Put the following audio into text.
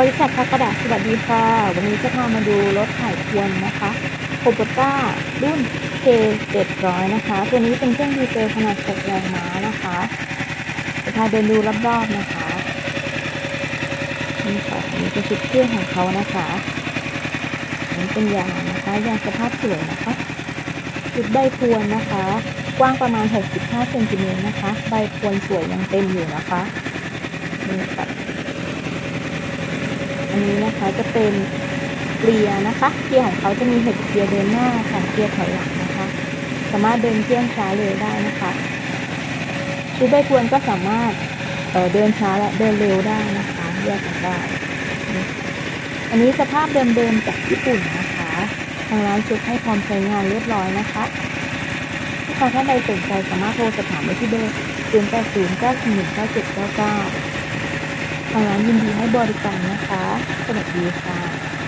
บริษัทพักกระดาษสวัสดีค่ะ วันนี้จะพามาดูรถถ่ายพวนนะคะโคโบต้ารุ่น K 700 นะคะ ตัวนี้เป็นเครื่องดีเซลขนาด6แรงม้านะคะจะพาเดินดูรอบๆนะคะนี่ค่ะนี่เป็นชุดเครื่องของเขานะคะอันนี้เป็นยางนะคะยางสภาพสวยนะคะชุดใบพวนนะคะ กว้างประมาณ 65เซนติเมตรนะคะ ใบพวนสวยยังเต็มอยู่นะคะนี่ค่ะ นี้นะคะจะเป็นเกียร์นะคะ เกียร์ของเขาจะมีหกเกียร์เดินหน้าค่ะเกียร์ถอยหลังนะคะ สามารถเดินเครื่องช้าเร็วได้นะคะชุดใบพวนก็สามารถเเดินช้าและเดินเร็วได้นะคะแยกกันได้นี่อันนี้สภาพเดิมๆจากญี่ปุ่นนะคะทางร้านเช็คให้พร้อมใช้งานเรียบร้อยนะคะลูกค้าท่านใดสนใจสามารถโทรสอบถามได้ที่เบอร์0 8 0 9 1 1 9 7 9 9 ทางร้านยินดีให้บริการนะคะ สวัสดีค่ะ